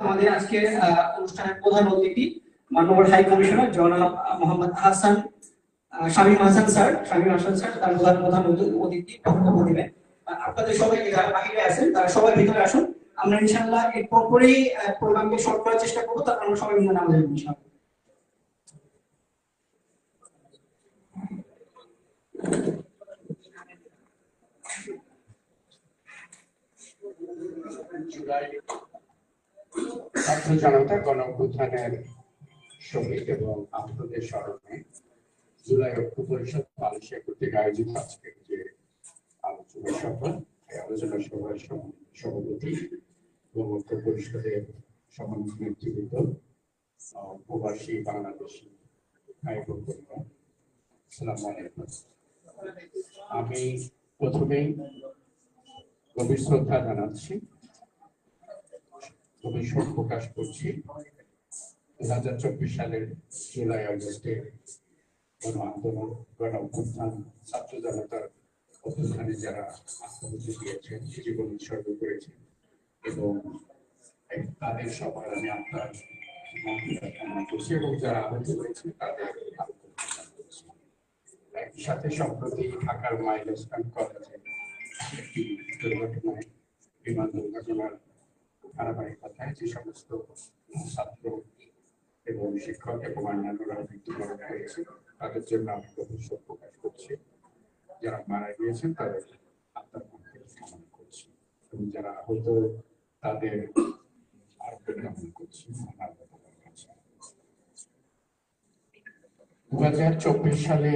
আমাদের আজকে অনুষ্ঠানের প্রধান অতিথি মাননীয় হাই কমিশনার জনাব মোহাম্মদ হাসান শামীম হাসান স্যার, শামীম হাসান স্যার, তার প্রধান প্রধান অতিথি বক্তব্য দিবেন আপনাদের সবাই যারা বাহিরে আছেন, তারা সবাই ভিতরে আসুন। আমরা ইনশাআল্লাহ এর পরপরই প্রোগ্রামকে শর্ট করার চেষ্টা করব। তারপর আমরা সবাই মিলে পড়ব, ইনশাআল্লাহ। জুলাই জনতা গণ অভ্যুত্থানের শহীদ এবং আহতদের স্মরণে জুলাই ঐক্য পরিষদ মালয়েশিয়া কর্তৃক আয়োজিত আজকের যে আলোচনা সভা, এই আলোচনা সভার সভাপতি এবং ঐক্য পরিষদের সমন্বয় নেতৃবৃন্দ প্রবাসী বাংলাদেশি আলাইকুম। আমি প্রথমেই গভীর শ্রদ্ধা জানাচ্ছি গভীর শোক প্রকাশ করছি। দু হাজার চব্বিশ সালের জুলাই, আগস্টে গণ আন্দোলন, গণ অভ্যুত্থান, ছাত্র জনতার অভ্যুত্থানে যারা আত্মহত্যা দিয়েছেন জীবন উৎসর্গ করেছেন এবং তাদের সবার আমি আপনার করছি এবং যারা আহত হয়েছে, তাদের একই সাথে সম্প্রতি ঢাকার মাইলস্টান কলেজে একটি দুর্ঘটনায় বিমান দুর্ঘটনার ধারাবাহিক কথায় যে সমস্ত ছাত্র এবং শিক্ষক এবং অন্যান্যরা মৃত্যুবরণ হয়েছে তাদের জন্য আমি গভীর শোক প্রকাশ করছি যারা মারা গিয়েছেন, তাদের আত্মার মধ্যে কামনা করছি এবং যারা আহত, তাদের আরোগ্য কামনা করছি। দু হাজার চব্বিশ সালে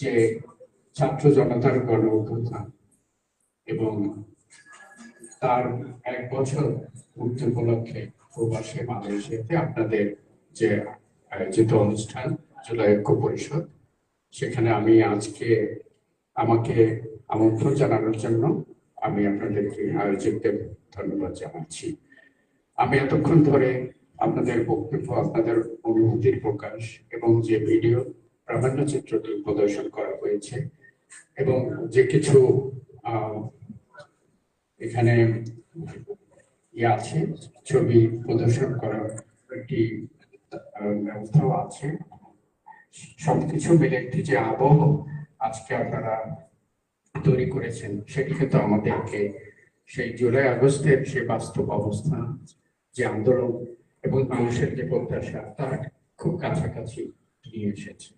যে ছাত্র জনতার গণ অভ্যুত্থান এবং তার এক বছর পূর্তি উপলক্ষে প্রবাসী মালয়েশিয়াতে আপনাদের যে আয়োজিত অনুষ্ঠান, জুলাই ঐক্য পরিষদ, সেখানে আমি আজকে আমাকে আমন্ত্রণ জানানোর জন্য আমি আপনাদেরকে আয়োজকদের ধন্যবাদ জানাচ্ছি। আমি এতক্ষণ ধরে আপনাদের বক্তব্য, আপনাদের অনুভূতির প্রকাশ এবং যে ভিডিও প্রামাণ্য চিত্রটি প্রদর্শন করা হয়েছে এবং যে কিছু এখানে ইয়ে আছে, ছবি প্রদর্শন করার একটি ব্যবস্থাও আছে। সবকিছু মিলে একটি যে আবহ আজকে আপনারা তৈরি করেছেন সেটি কিন্তু আমাদেরকে সেই জুলাই আগস্টের সেই বাস্তব অবস্থা, যে আন্দোলন এবং মানুষের যে প্রত্যাশা, তার খুব কাছাকাছি নিয়ে এসেছে।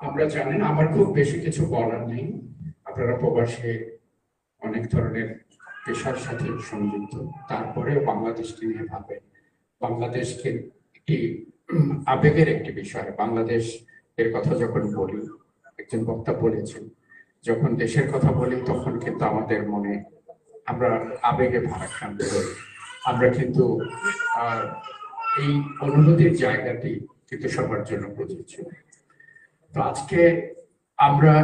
আমরা জানেন, আমার খুব বেশি কিছু বলার নেই। আপনারা প্রবাসে অনেক ধরনের পেশার সাথে সংযুক্ত। তারপরেও বাংলাদেশকে নিয়ে ভাবে। বাংলাদেশকে একটি আবেগের একটি বিষয়। বাংলাদেশ এর কথা যখন বলি, একজন বক্তা বলেছেন, যখন দেশের কথা বলি, তখন কিন্তু আমাদের মনে আমরা আবেগে ভারাক্রান্ত হই। আমরা কিন্তু এই অনুভূতির জায়গাটি কিন্তু সবার জন্য প্রযোজ্য। তো আজকে আমরা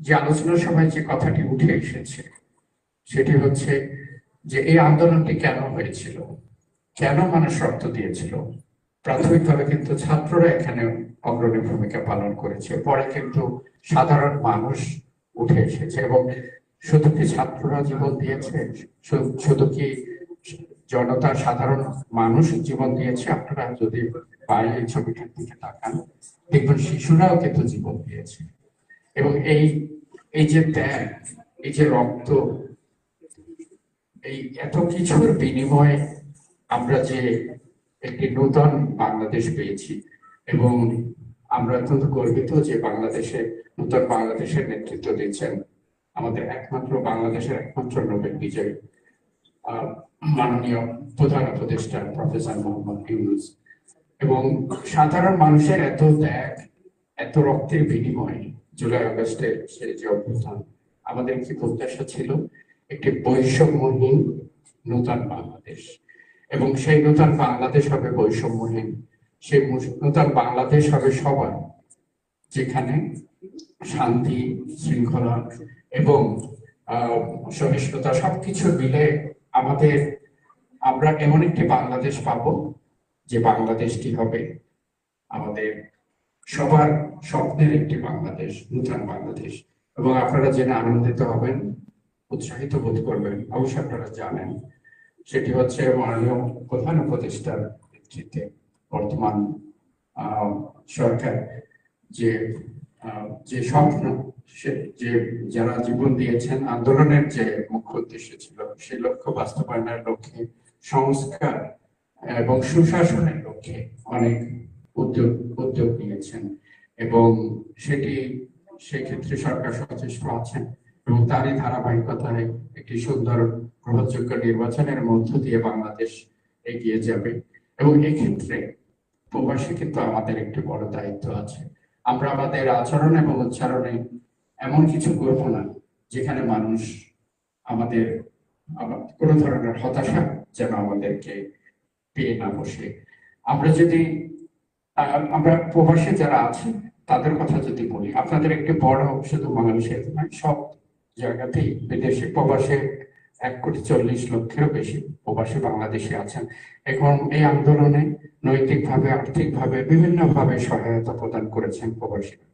যে আলোচনা সভায় যে কথাটি উঠে এসেছে, সেটি হচ্ছে যে এই আন্দোলনটি কেন হয়েছিল? কেন মানুষ রক্ত দিয়েছিল? প্রাথমিকভাবে কিন্তু ছাত্ররা এখানে অগ্রণী ভূমিকা পালন করেছে। পরে কিন্তু সাধারণ মানুষ উঠে এসেছে এবং শুধু কি ছাত্ররা জীবন দিয়েছে? শুধু কি জনতা সাধারণ মানুষ জীবন দিয়েছে? আপনারা যদি বাইরে ছবিটার দিকে তাকান। দেখবেন শিশুরাও কিন্তু জীবন দিয়েছে। এবং এই এই যে ত্যাগ, এই যে রক্ত, এই এত কিছুর বিনিময়ে আমরা যে একটি নূতন বাংলাদেশ পেয়েছি এবং আমরা অত্যন্ত গর্বিত যে বাংলাদেশে, নূতন বাংলাদেশের নেতৃত্ব দিচ্ছেন আমাদের একমাত্র বাংলাদেশের একমাত্র নোবেল বিজয়ী মাননীয় প্রধান উপদেষ্টা প্রফেসর মোহাম্মদ ইউনুস। এবং সাধারণ মানুষের এত ত্যাগ, এত রক্তের বিনিময়ে জুলাই আগস্টের সেই যে অভ্যুত্থান, আমাদের কি প্রত্যাশা ছিল একটি বৈষম্যহীন নূতন বাংলাদেশ। এবং সেই নূতন বাংলাদেশ হবে বৈষম্যহীন। সেই নূতন বাংলাদেশ হবে সবার, যেখানে শান্তি, শৃঙ্খলা এবং সহিষ্ণুতা সবকিছু মিলে আমাদের, আমরা এমন একটি বাংলাদেশ পাব, যে বাংলাদেশটি হবে আমাদের সবার স্বপ্নের একটি বাংলাদেশ, নূতন বাংলাদেশ। এবং আপনারা জেনে আনন্দিত হবেন, উৎসাহিত বোধ করবেন, অবশ্যই আপনারা জানেন, সেটি হচ্ছে মাননীয় প্রধান উপদেষ্টার নেতৃত্বে বর্তমান সরকার যে যে স্বপ্ন যে, যারা জীবন দিয়েছেন, আন্দোলনের যে মুখ্য উদ্দেশ্য ছিল, সেই লক্ষ্য বাস্তবায়নের লক্ষ্যে সংস্কার এবং সুশাসনের লক্ষ্যে অনেক উদ্যোগ উদ্যোগ নিয়েছেন এবং সেটি, সেক্ষেত্রে সরকার সচেষ্ট আছেন এবং তারই ধারাবাহিকতায় একটি সুন্দর গ্রহণযোগ্য নির্বাচনের মধ্য দিয়ে বাংলাদেশ এগিয়ে যাবে এবং এক্ষেত্রে প্রবাসী কিন্তু আমাদের একটি বড় দায়িত্ব আছে। আমরা আমাদের আচরণ এবং উচ্চারণে এমন কিছু করব না যেখানে মানুষ আমাদের কোনো ধরনের হতাশা যেন আমাদেরকে পেয়ে না বসে। আমরা যদি আমরা প্রবাসে যারা আছি, তাদের কথা যদি বলি, আপনাদের একটি বড় শুধু বাংলাদেশের নয়, সব জায়গাতেই বিদেশে প্রবাসে এক কোটি চল্লিশ লক্ষেরও বেশি প্রবাসী বাংলাদেশে আছেন। এখন এই আন্দোলনে নৈতিকভাবে, আর্থিকভাবে বিভিন্নভাবে সহায়তা প্রদান করেছেন প্রবাসীরা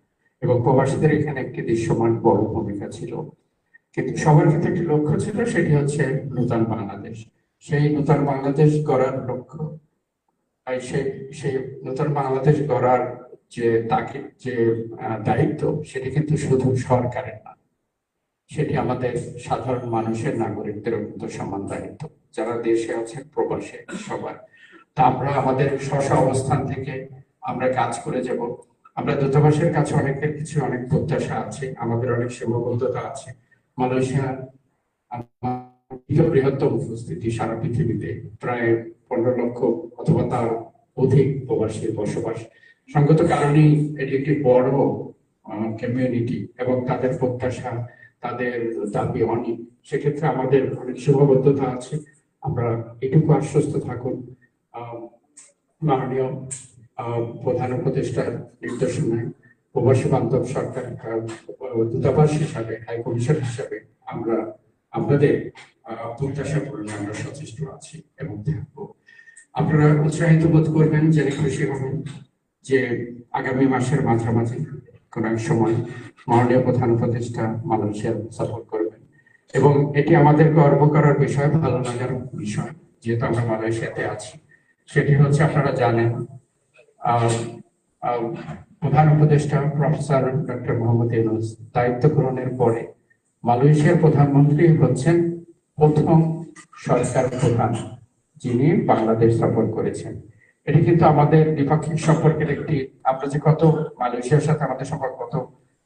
এবং প্রবাসীদের এখানে একটি দৃশ্যমান বড় ভূমিকা ছিল। কিন্তু সবার ক্ষেত্রে একটি লক্ষ্য ছিল, সেটি হচ্ছে নূতন বাংলাদেশ। সেই নূতন বাংলাদেশ গড়ার লক্ষ্য সেই সেই নতুন বাংলাদেশ গড়ার যে তাকে, যে দায়িত্ব, সেটি কিন্তু শুধু সরকারের না। সেটি আমাদের সাধারণ মানুষের নাগরিকদেরও কিন্তু সমান দায়িত্ব। যারা দেশে আছে, প্রবাসে, সবার। তা আমরা আমাদের স্ব অবস্থান থেকে আমরা কাজ করে যাব। আমরা দূতাবাসের কাছে অনেকের কিছু অনেক প্রত্যাশা আছে। আমাদের অনেক সীমাবদ্ধতা আছে। মালয়েশিয়া বৃহত্তম উপস্থিতি সারা পৃথিবীতে। প্রায় পনেরো লক্ষ অথবা তার অধিক প্রবাসীর বসবাস। সঙ্গত কারণেই এটি একটি বড় কমিউনিটি এবং তাদের প্রত্যাশা, তাদের দাবি অনেক। সেক্ষেত্রে আমাদের অনেক সীমাবদ্ধতা আছে। আমরা এটুকু আশ্বস্ত থাকুন। মাননীয় প্রধান উপদেষ্টার নির্দেশনায় প্রবাসী বান্ধব সরকার দূতাবাস হিসাবে, হাই কমিশন হিসাবে আমরা, আপনাদের প্রত্যাশা পূরণে আমরা সচেষ্ট আছি এবং থাকব। আপনারা উৎসাহিত বোধ করবেন জেনে খুশি হবেন যে আগামী মাসের মাঝামাঝি কোন এক সময় মাননীয় প্রধান উপদেষ্টা মালয়েশিয়া সফর করবেন। এবং এটি আমাদের গর্ব করার বিষয়, ভালো লাগার বিষয়, যেহেতু আমরা মালয়েশিয়াতে আছি। সেটি হচ্ছে আপনারা জানেন প্রধান উপদেষ্টা প্রফেসর ডক্টর মোহাম্মদ ইউনুস দায়িত্ব গ্রহণের পরে মালয়েশিয়ার প্রধানমন্ত্রী হচ্ছেন প্রথম সরকার প্রধান। যিনি বাংলাদেশ সফর করেছেন। এটি কিন্তু আমাদের দ্বিপাক্ষিক সম্পর্কের একটি, আমরা যে কত মালয়েশিয়ার সাথে আমাদের সম্পর্ক কত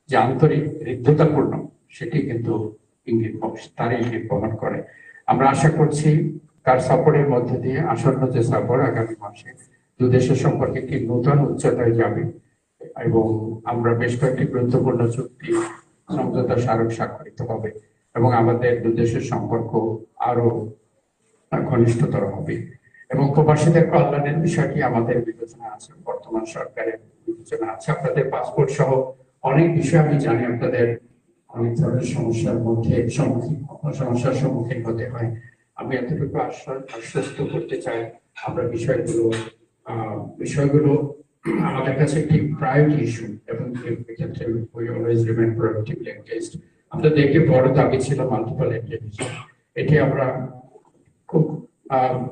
যে আন্তরিক হৃদ্যতাপূর্ণ, সেটি কিন্তু ইঙ্গিত তারই ইঙ্গিত বহন করে। আমরা আশা করছি তার সফরের মধ্যে দিয়ে আসন্ন যে সফর আগামী মাসে, দু দেশের সম্পর্কে একটি নতুন উচ্চতায় যাবে এবং আমরা বেশ কয়েকটি গুরুত্বপূর্ণ চুক্তি, সমঝোতা স্মারক স্বাক্ষরিত হবে এবং আমাদের দু দেশের সম্পর্ক আরও ঘনিষ্ঠতর হবে। এবং প্রবাসীদের কল্যাণের বিষয়টি আমাদের বিবেচনা আছে, বর্তমান সরকারের বিবেচনা আছে। আপনাদের পাসপোর্ট সহ অনেক বিষয় আমি জানি আপনাদের অনেক ধরনের সমস্যার মধ্যে সম্মুখীন সমস্যার সম্মুখীন হতে হয়। আমি এতটুকু আশ্বস্ত করতে চাই, আমরা বিষয়গুলো বিষয়গুলো আমাদের কাছে একটি প্রায়োরিটি ইস্যু এবং এক্ষেত্রে অলওয়েজ রিমেন আপনাদের একটি বড় দাবি ছিল মাল্টিপল ইন্টেলিজেন্স এটি আমরা খুব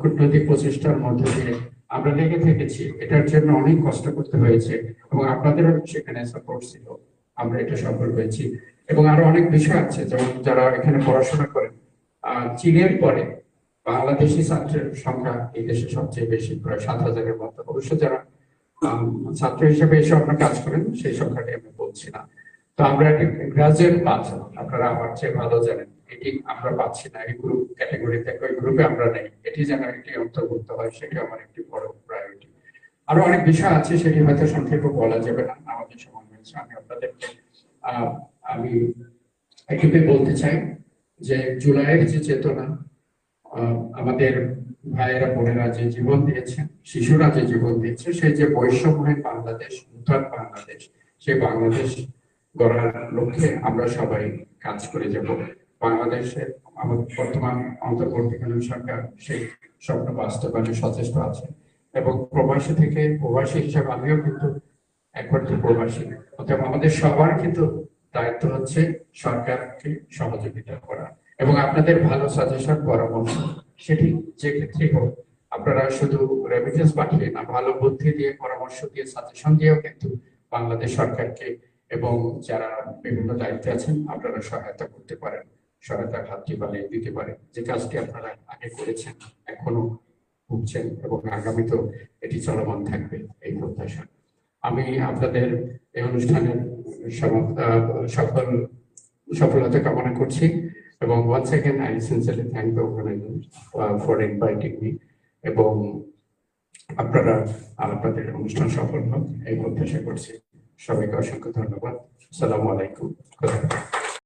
কূটনৈতিক প্রচেষ্টার মধ্যে দিয়ে আমরা লেগে থেকেছি। এটার জন্য অনেক কষ্ট করতে হয়েছে এবং আপনাদেরও সেখানে সাপোর্ট ছিল। আমরা এটা সফল হয়েছি। এবং আরও অনেক বিষয় আছে, যেমন যারা এখানে পড়াশোনা করেন। চীনের পরে বাংলাদেশি ছাত্রের সংখ্যা এই দেশে সবচেয়ে বেশি, প্রায় সাত হাজারের মতো। অবশ্য যারা ছাত্র হিসেবে এসে আপনারা কাজ করেন, সেই সংখ্যাটি আমি বলছি না। তো আমরা একটি গ্রাজুয়েট পাচ্ছি আপনারা আমার চেয়ে ভালো জানেন। এটি আমরা পাচ্ছি না, এই গ্রুপ ক্যাটাগরিতে গ্রুপে আমরা নেই। এটি যেন একটি অন্তর্ভুক্ত হয়, সেটি আমার একটি বড় প্রায়োরিটি আরও অনেক বিষয় আছে, সেটি হয়তো সংক্ষেপে বলা যাবে না, আমাদের সময় হয়েছে। আমি আপনাদেরকে আমি বলতে চাই যে জুলাইয়ের যে চেতনা আমাদের ভাইয়েরা, বোনেরা যে জীবন দিয়েছেন শিশুরা যে জীবন দিয়েছে, সেই যে বৈষম্যহীন বাংলাদেশ নূতন বাংলাদেশ, সেই বাংলাদেশ গড়ার লক্ষ্যে আমরা সবাই কাজ করে যাব। বাংলাদেশের আমাদের বর্তমান অন্তর্বর্তীকালীন সরকার সেই স্বপ্ন বাস্তবায়নে সচেষ্ট আছে। এবং প্রবাসী থেকে প্রবাসী হিসাবে আমিও কিন্তু একমাত্র প্রবাসী। অতএব আমাদের সবার কিন্তু দায়িত্ব হচ্ছে সরকারকে সহযোগিতা করা। এবং আপনাদের ভালো সাজেশন পরামর্শ, সেটি যে ক্ষেত্রে হোক, আপনারা শুধু রেমিটেন্স পাঠিয়ে না, ভালো বুদ্ধি দিয়ে, পরামর্শ দিয়ে সাজেশন দিয়েও কিন্তু বাংলাদেশ সরকারকে এবং যারা বিভিন্ন দায়িত্বে আছেন, আপনারা সহায়তা করতে পারেন। সহায়তার হাতটি বাড়িয়ে দিতে পারে? যে কাজটি আপনারা আগে করেছেন, এখনও ভুগছেন এবং আগামীতেও এটি চলমান থাকবে এই প্রত্যাশা। আমি আপনাদের এই অনুষ্ঠানের সফল, সফলতা কামনা করছি এবং one second I sincerely thank the organisation for inviting me এবং আপনারা আপনাদের অনুষ্ঠান সফল হোক, এই প্রত্যাশা করছি। সবাইকে অসংখ্য ধন্যবাদ। সালামু আলাইকুম।